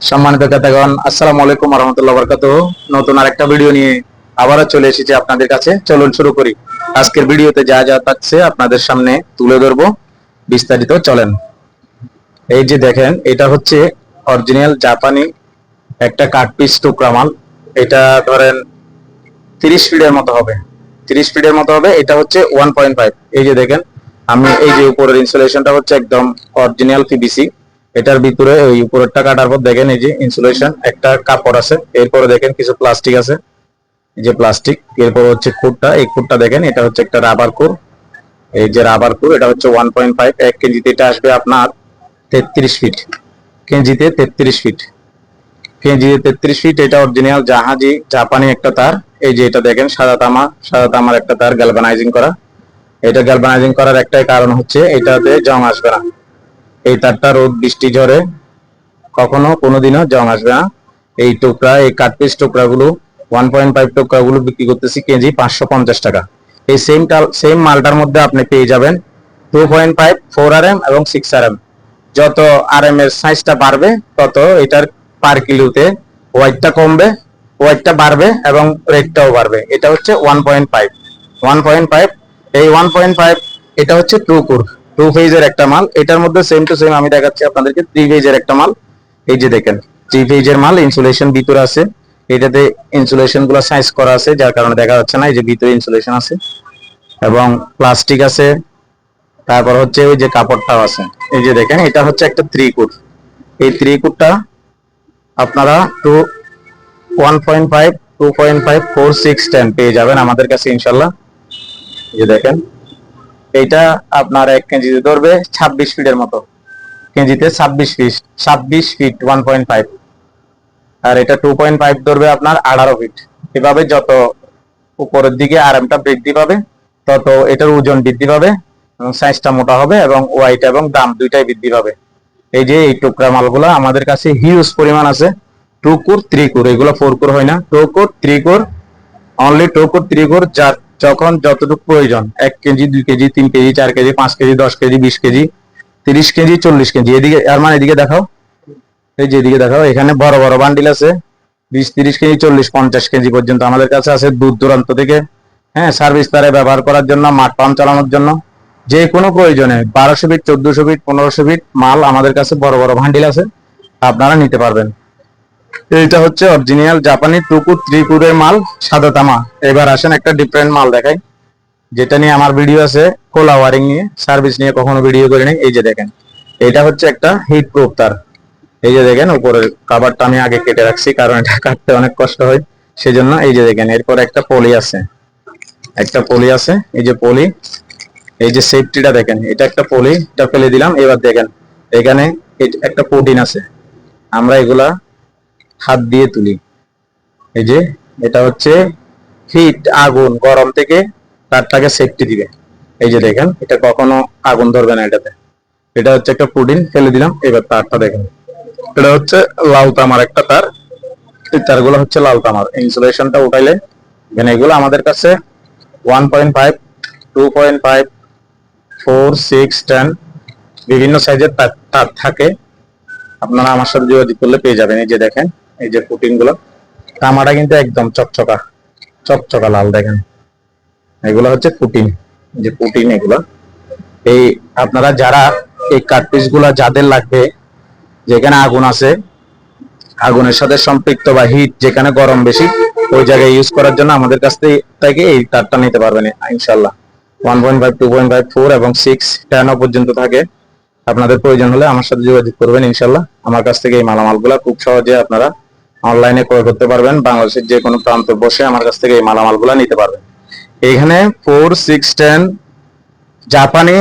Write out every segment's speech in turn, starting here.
সম্মানিত ক্রেতাগণ, আসসালামু আলাইকুম রহমতুল্লাহ বরকাত নতুন আরেকটা ভিডিও নিয়ে আবারও চলে এসেছি আপনাদের কাছে। চলুন শুরু করি। আজকের ভিডিওতে যা যা থাকছে আপনাদের সামনে তুলে ধরবো। বিস্তারিত চলেন। এই যে দেখেন, এটা হচ্ছে অরিজিনাল জাপানি একটা কাঠপিস টুকরা মাল। এটা ধরেন তিরিশ ফিটের মতো হবে। তিরিশ ফিটের মতো হবে, এটা হচ্ছে ওয়ান পয়েন্ট ফাইভ এই যে দেখেন, আমি এই যে উপরের ইনসুলেশনটা হচ্ছে একদম অরিজিনাল পিবিসি এটার ভিতরে ওই উপরেরটা কাটার পর দেখেন এই যে ইনসুলেশন একটা কাপড় আছে। এরপরে দেখেন কিছু প্লাস্টিক আছে। এই যে প্লাস্টিক এরপর হচ্ছে খুঁটটা। এই খুঁটটা দেখেন, এটা হচ্ছে একটা রাবার কোর এই যে রাবার কোর এটা হচ্ছে ওয়ান পয়েন্ট ফাইভ এক কেজিতে এটা আসবে আপনার তেত্রিশ ফিট কেজিতে তেত্রিশ ফিট কেজিতে তেত্রিশ ফিট এটা অরিজিনাল জাহাজি, জাপানি একটা তার। এই যে এটা দেখেন, সাদা তামা, সাদা তামার একটা তার গ্যালভানাইজিং করা। এটা গ্যালভানাইজিং করার একটাই কারণ হচ্ছে এটাতে জং আসবে না। এই তারটা রোদ, বৃষ্টি ঝরে কখনো, কোনোদিনও জং আসবে না। এই টুকরা, এই কাঠপিস টুকরাগুলো ওয়ান পয়েন্ট ফাইভ টুকরাগুলো বিক্রি করতেছি কেজি পাঁচশো পঞ্চাশ টাকা। এই সেম সেম মালটার মধ্যে আপনি পেয়ে যাবেন two point five four R M এবং সিক্স আর এম যত আর এম এর সাইজটা বাড়বে, তত এটার পার কিলোতে ওয়াইটটা কমবে ওয়াইটটা বাড়বে এবং রেটটাও বাড়বে। এটা হচ্ছে one point five one point five এই ওয়ান পয়েন্ট ফাইভ এটা হচ্ছে টু কুর টু ফেজের একটা মাল। এটার মধ্যে সেম টু সেম আমি দেখাচ্ছি আপনাদেরকে থ্রি ফেজের একটা মাল। এই যে দেখেন থ্রি ফেজের মাল ইনসুলেশন ভিতরে আছে। এটাতে ইনসুলেশনগুলো সাইজ করা আছে, যার কারণে দেখা যাচ্ছে না, এই যে ভিতরে ইনসুলেশন আছে। এবং প্লাস্টিক আছে। তারপর হচ্ছে ওই যে কাপড়টাও আছে। এই যে দেখেন, এটা হচ্ছে একটা থ্রি কুট এই থ্রি কুটটা আপনারা two one point five two point five four six ten পেয়ে যাবেন আমাদের কাছে, ইনশাল্লাহ। এই যে দেখেন এইটা আপনার এক কেজিতে ধরবে ছাব্বিশ ফিটের মতো। কেজিতে ছাব্বিশ ফিট ছাব্বিশ ফিট ওয়ান পয়েন্ট ফাইভ আর এটা টু পয়েন্ট ফাইভ ধরবে আপনার আঠারো ফিট এভাবে যত উপরের দিকে আরামটা বৃদ্ধি পাবে, তত এটার ওজন বৃদ্ধি পাবে এবং সাইজটা মোটা হবে এবং ওয়াইট এবং দাম দুইটাই বৃদ্ধি পাবে। এই যে এই টুকরা মালগুলো আমাদের কাছে হিউজ পরিমাণ আছে। টু কোর থ্রি এগুলো ফোর কোর হয় না। Two core three only two core three core যার যখন যতটুকু প্রয়োজন, এক কেজি, দুই কেজি, তিন কেজি, চার কেজি, পাঁচ কেজি, দশ কেজি, বিশ কেজি, তিরিশ কেজি, চল্লিশ কেজি, এদিকে আর মানে এদিকে দেখাও। এই যে এদিকে দেখাও, এখানে বড় বড় বান্ডিল আছে, বিশ, তিরিশ কেজি, চল্লিশ, পঞ্চাশ কেজি পর্যন্ত আমাদের কাছে আছে দূর দূরান্ত থেকে। হ্যাঁ সার্ভিস তারে ব্যবহার করার জন্য, মাঠ পাম্প চালানোর জন্য। যে কোনো প্রয়োজনে, বারোশো ফিট, চোদ্দশো ফিট, পনেরোশো ফিট মাল আমাদের কাছে বড় বড় ভান্ডিল আছে, আপনারা নিতে পারবেন। এইটা হচ্ছে অরিজিনাল জাপানি টুকু ত্রিপুরের মাল, সাদা তামা। এবার আসেন একটা ডিফারেন্ট মাল দেখাই, যেটা নিয়ে আমার ভিডিও আছে, খোলা ওয়ারিং নিয়ে সার্ভিস নিয়ে কখনো ভিডিও করিনি এই যে দেখেন, এটা হচ্ছে একটা হিট প্রুফ তার। এই যে দেখেন, উপরের কাভারটা আমি আগে কেটে রাখছি, কারণ এটা কাটতে অনেক কষ্ট হয়। সেজন্য এই যে দেখেন, এরপর একটা পলি আছে। একটা পলি আছে, এই যে পলি এই যে সেফটিটা দেখেন, এটা একটা পলি এটা ফেলে দিলাম। এবার দেখেন, এখানে একটা প্রোটিন আছে। আমরা এগুলা হাত দিয়ে তুলি। এই যে, এটা হচ্ছে হিট আগুন, গরম থেকে তারটাকে সেফটি দিবে। এই যে দেখেন, এটা কখনো আগুন ধরবে না এটাতে। এটা হচ্ছে একটা পুডিন ফেলে দিলাম, এবার তারটা দেখেন। এটা হচ্ছে লাল তামার একটা তার। এই তারগুলো হচ্ছে লাল তামার। ইনসুলেশনটা উঠাইলে, এখানে এগুলো আমাদের কাছে one point five two point five four six ten বিভিন্ন সাইজের তার থাকে। আপনারা আমার সাথে যোগাযোগ করলে পেয়ে যাবেন। এই যে দেখেন এই যে পুটিনগুলো। তামাটা কিন্তু একদম চকচকা চকচকা লাল দেখেন। এগুলো হচ্ছে পুটিন যে পুটিন এগুলো। এই আপনারা যারা এই কাঠপিসগুলা যাদের লাগবে, যেখানে আগুন আছে, আগুনের সাথে সম্পৃক্ত বা হিট যেখানে গরম বেশি, ওই জায়গায় ইউজ করার জন্য আমাদের কাছ থেকে- থেকে এই তারটা নিতে পারবেন ইনশাল্লাহ one point five two point five four এবং সিক্স টেনও পর্যন্ত থাকে। আপনাদের প্রয়োজন হলে আমার সাথে যোগাযোগ করবেন ইনশাল্লাহ আমার কাছ থেকে এই মালামালগুলো খুব সহজে আপনারা অনলাইনে ক্রয় করতে পারবেন। বাংলাদেশের যে কোনো প্রান্ত বসে আমার কাছ থেকে এই মালামালগুলো নিতে পারবেন। এখানে ফোর সিক্স টেন জাপানি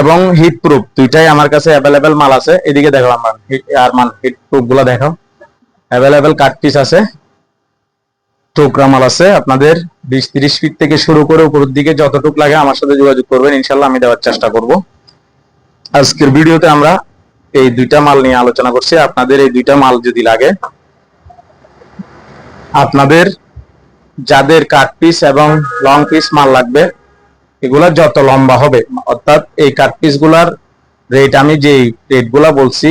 এবং হিট প্রুফ দুইটাই আমার কাছে অ্যাভেলেবেল মাল আছে। এদিকে দেখো আমার আর মান হিট প্রুফ দেখো। অ্যাভেলেবেল কাট পিস আছে। টুকরা মাল আছে। আপনাদের বিশ, তিরিশ ফিট থেকে শুরু করে উপরের দিকে যতটুক লাগে আমার সাথে যোগাযোগ করবেন। ইনশাল্লাহ আমি দেওয়ার চেষ্টা করব। আজকের ভিডিওতে আমরা এই দুইটা মাল নিয়ে আলোচনা করছি। আপনাদের এই দুইটা মাল যদি লাগে, আপনাদের যাদের কাট পিস এবং লং পিস মাল লাগবে, এগুলা যত লম্বা হবে, অর্থাৎ এই কাট পিসগুলার রেট আমি যে রেটগুলা বলছি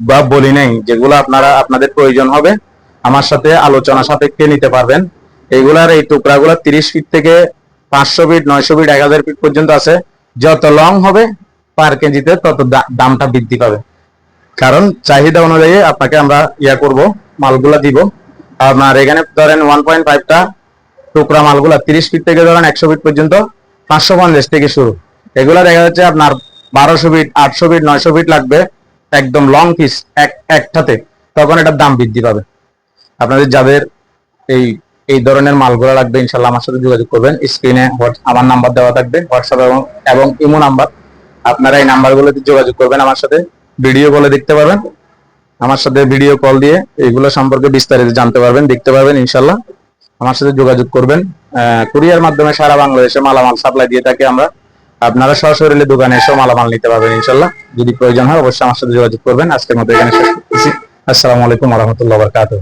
বা বলি নাই, যেগুলো আপনারা, আপনাদের প্রয়োজন হবে, আমার সাথে আলোচনা সাপেক্ষে নিতে পারবেন। এগুলার এই টুকরাগুলো তিরিশ ফিট থেকে পাঁচশো ফিট নয়শো ফিট এক হাজার ফিট পর্যন্ত আছে। যত লং হবে পার কেজিতে তত দামটা বৃদ্ধি পাবে। কারণ চাহিদা অনুযায়ী আপনাকে আমরা ইয়া করব, মালগুলা দিব। আপনার এখানে ধরেন ওয়ান পয়েন্ট ফাইভটা টুকরা মালগুলা, তিরিশ ফিট থেকে ধরেন একশো ফিট পর্যন্ত, পাঁচশো পঞ্চাশ থেকে শুরু। এগুলা দেখা যাচ্ছে আপনার বারোশো ফিট আটশো ফিট নয়শো ফিট লাগবে একদম লং পিস এক, একটাতে। তখন এটার দাম বৃদ্ধি পাবে। আপনাদের যাদের এই এই ধরনের মালগুলো লাগবে ইনশাল্লাহ আমার সাথে যোগাযোগ করবেন। স্ক্রিনে আমার নাম্বার দেওয়া থাকবে, হোয়াটসঅ্যাপ এবং এবং ইমো নাম্বার আপনারা এই নাম্বারগুলোতে যোগাযোগ করবেন আমার সাথে, ভিডিও কলে দেখতে পারবেন। আমার সাথে ভিডিও কল দিয়ে এগুলো সম্পর্কে বিস্তারিত জানতে পারবেন, দেখতে পারবেন, ইনশাল্লাহ। আমার সাথে যোগাযোগ করবেন। কুরিয়ার মাধ্যমে সারা বাংলাদেশে মালামাল সাপ্লাই দিয়ে থাকি আমরা। আপনারা সরাসরি দোকানে এসেও মালামাল নিতে পারবেন, ইনশাল্লাহ। যদি প্রয়োজন হয় অবশ্যই আমার সাথে যোগাযোগ করবেন। আজকের মতো এখানে শেষ আসসালামু আলাইকুম রহমতুল্লাহ বরকাতুহ।